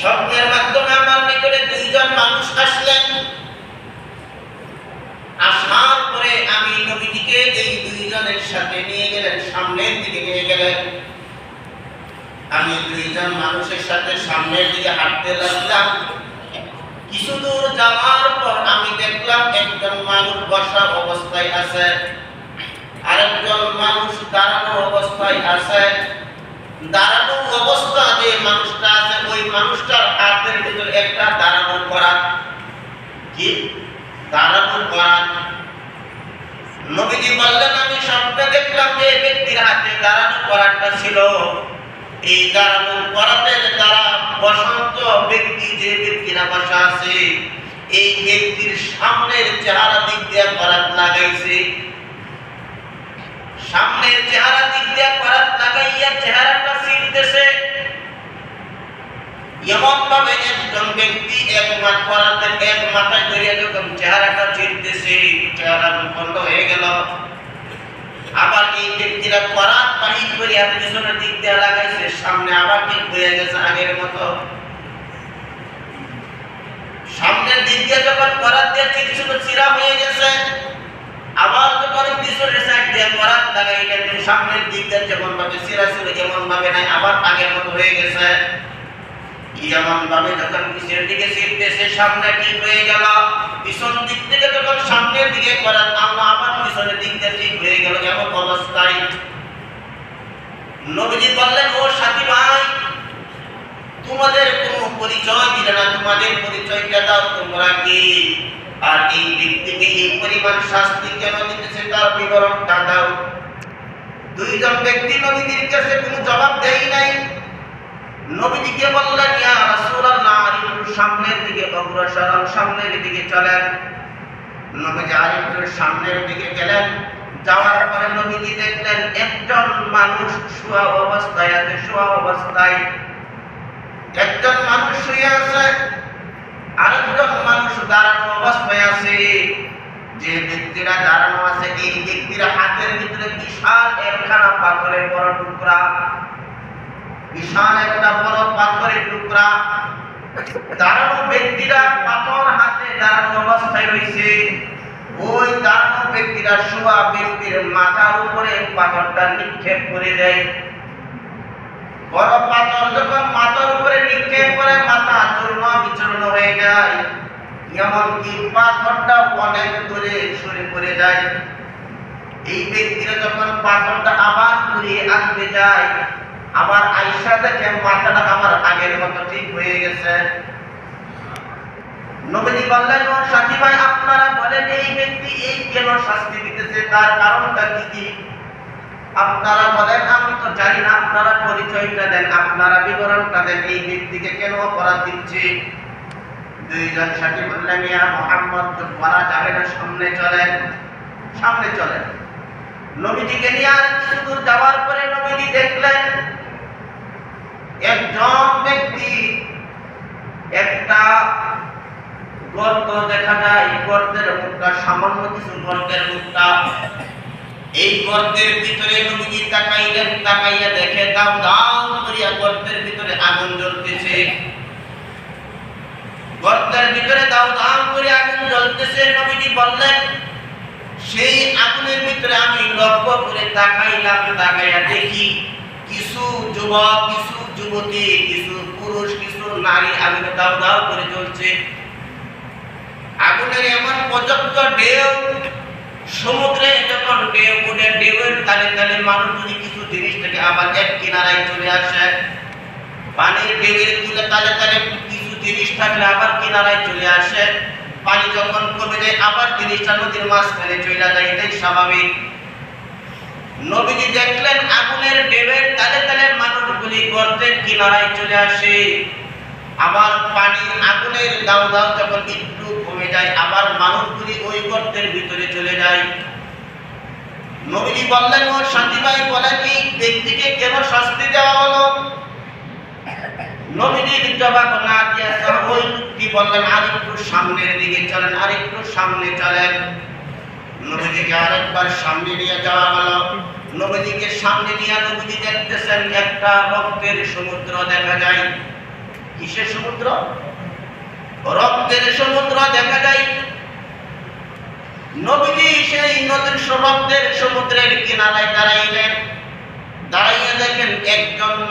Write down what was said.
স্বপ্নের মাধ্যমে আমার নিকটে দুইজন মানুষ আসলেন। আসার পরে আমি নবীজিকে এই দুইজনের সাথে নিয়ে গেলেন, সামনের দিকে নিয়ে গেলেন। আমি দুইজন মানুষের সাথে সামনের দিকে হাঁটতে লাগলাম। কিছু দূর যাওয়ার পর আমি দেখলাম একজন মানুষ বসা অবস্থায় আছে। আরেকজন মানুষ দাঁড়ানো অবস্থায় আছে। দাঁড়ানো অবস্থা মানুষটা আছে, ওই মানুষটার হাতের ভিতরে একটা করা কি? করা নবীজি বললেন, আমি স্বপ্নে দেখলাম যে ব্যক্তির হাতে দাঁড়ানো করাটা ছিল। এই দাঁড়ানো করাতে যারা বসন্ত ব্যক্তি যে ব্যক্তিরা বসা আছে, এই ব্যক্তির সামনের চেহারা দিক দিয়ে করাত লাগাইছে। সামনের চেহারা দিক দিয়ে করাত লাগাইয়া চেহারাটা ছিলতেছে এমন ভাবে একজন ব্যক্তি এক মাঠ এক মাথায় ধরিয়া যখন চেহারাটা ছিলতেছে চেহারা বন্ধ হয়ে গেল। আবার এই ব্যক্তিরা করাত বাহির করিয়া পিছনের দিক দিয়ে লাগাইছে, সামনে আবার ঠিক হয়ে গেছে আগের মতো। সামনের দিক দিয়ে যখন করাত দিয়ে চিরছিল চিরা হয়ে গেছে। আবার যখন পিছনের সাইড দিয়ে করাত লাগাইলেন, সামনের দিক দিয়ে যেমন ভাবে চিরা ছিল এমন ভাবে নাই, আবার আগের মতো হয়ে গেছে। এমন ভাবে যখন পিছনের দিকে ছিটতেছে সামনে ঠিক হয়ে গেল। পিছন দিক থেকে যখন সামনের দিকে করার আল্লাহ আবার পিছনের দিক দিয়ে ঠিক হয়ে গেল। এমন অবস্থায় নবীজি বললেন, ও সাথী ভাই, তোমাদের কোনো পরিচয় দিলে না, তোমাদের পরিচয়টা দাও তোমরা কি? আর এই ব্যক্তিকে এই পরিমাণ শাস্তি কেন দিতেছে তার বিবরণটা দাও। দুইজন ব্যক্তি নবীজির নবীজিকে বললেন ইয়া রাসূলুল্লাহ একটু সামনের দিকে অগ্রসর হন, সামনের দিকে চলেন। নবীজি আরেকটু সামনের দিকে গেলেন। যাওয়ার পরে নবীজি দেখলেন একজন মানুষ শোয়া অবস্থায় আছে শোয়া অবস্থায়। একজন মানুষ শুয়ে আছে আরেকজন মানুষ দাঁড়ানো অবস্থায় আছে। যে ব্যক্তিরা দাঁড়ানো আছে এই ব্যক্তির হাতের ভিতরে বিশাল একখানা পাথরের বড় টুকরা। বিশাল একটা বড় পাথরের টুকরা। দাঁড়ানো ব্যক্তিরা পাথর হাতে দাঁড়ানো অবস্থায় রয়েছে। ওই দাঁড়ানো ব্যক্তিরা শোয়া ব্যক্তির মাথার উপরে পাথরটা নিক্ষেপ করে দেয়। বড় পাথর যখন মাথার উপরে নিক্ষেপ করে, মাথা চূর্ণ বিচূর্ণ হয়ে যায়। এমনকি পাথরটা অনেক দূরে সরে পড়ে যায়। এই ব্যক্তিরা যখন পাথরটা আবার ঘুরিয়ে আনতে যায় আবার আইসা দেখে মাথাটা আমার আগের মতো ঠিক হয়ে গেছে? নবীজি বললেন সাথী ভাই, আপনারা বলেন এই ব্যক্তি এই কেন শাস্তি দিতেছে? তার কারণটা কি কি? আপনারা বলেন, আমি তো জানি না, আপনারা পরিচয়টা দেন, আপনারা বিবরণটা দেন, এই ব্যক্তিকে কেন অপরাধ দিচ্ছে? দুইজন সাথী বললেন, ইয়া মোহাম্মদ যাবে না, সামনে চলেন সামনে চলেন। নবীজিকে নিয়ে আর কিছু দূর যাওয়ার পরে একজন ব্যক্তি, একটা গর্ত দেখা যায় গর্তের মুখটা সামান্য কিছু গর্তের মুখটা। এই গর্তের ভিতরে নবীজি তাকাইলেন, তাকাইয়া দেখে দাও দাও করিয়া গর্তের ভিতরে আগুন জ্বলতেছে। গর্তের ভিতরে দাও দাও করে আগুন জ্বলতেছে নবীজি বললেন, সেই আগুনের ভিতরে আমি লক্ষ্য করে তাকাইলাম, তাকাইয়া দেখি কিছু যুবক, কিছু যুবতী, কিছু পুরুষ, কিছু নারী আগুনে দাও দাও করে চলছে আগুনের এমন পর্যাপ্ত ঢেউ, সমুদ্রে যখন ঢেউ উঠে, ঢেউয়ের তালে তালে মানুষ যদি কিছু জিনিস থেকে আবার এক কিনারায় চলে আসে, পানির ঢেউয়ের তুলে তালে তালে কিছু জিনিস থাকলে আবার কিনারায় চলে আসে। পানি যখন কমে যায়, আবার জিনিসটা নদীর মাঝখানে চলে যায়, এটাই স্বাভাবিক। নবীজি দেখলেন আগুনের ঢেউয়ের তালে তালে মানুষগুলি গর্তের কিনারায় চলে আসে। আবার পানি আগুনের দাও দাও যখন একটু কমে যায়, আবার মানুষগুলি ওই গর্তের ভিতরে চলে যায়। নবীজি বললেন, ও শান্তি ভাই বলেন এই ব্যক্তিকে কেন শাস্তি দেওয়া হলো? নবীজির জবাব না দিয়া ওই লোকটি বললেন, আরেকটু সামনের দিকে চলেন, আরেকটু সামনে চলেন। নবীজিকে আরেকবার সামনে নিয়ে যাওয়া হলো। নবীজিকে সামনে নিয়ে নবীজি দেখতেছেন, একটা রক্তের সমুদ্র দেখা যায়। কিসের সমুদ্র? রক্তের সমুদ্র দেখা যায়। নবীজি সেই নদীর রক্তের সমুদ্রের কিনারায় দাঁড়াইলেন। দাঁড়াইয়া দেখেন একজন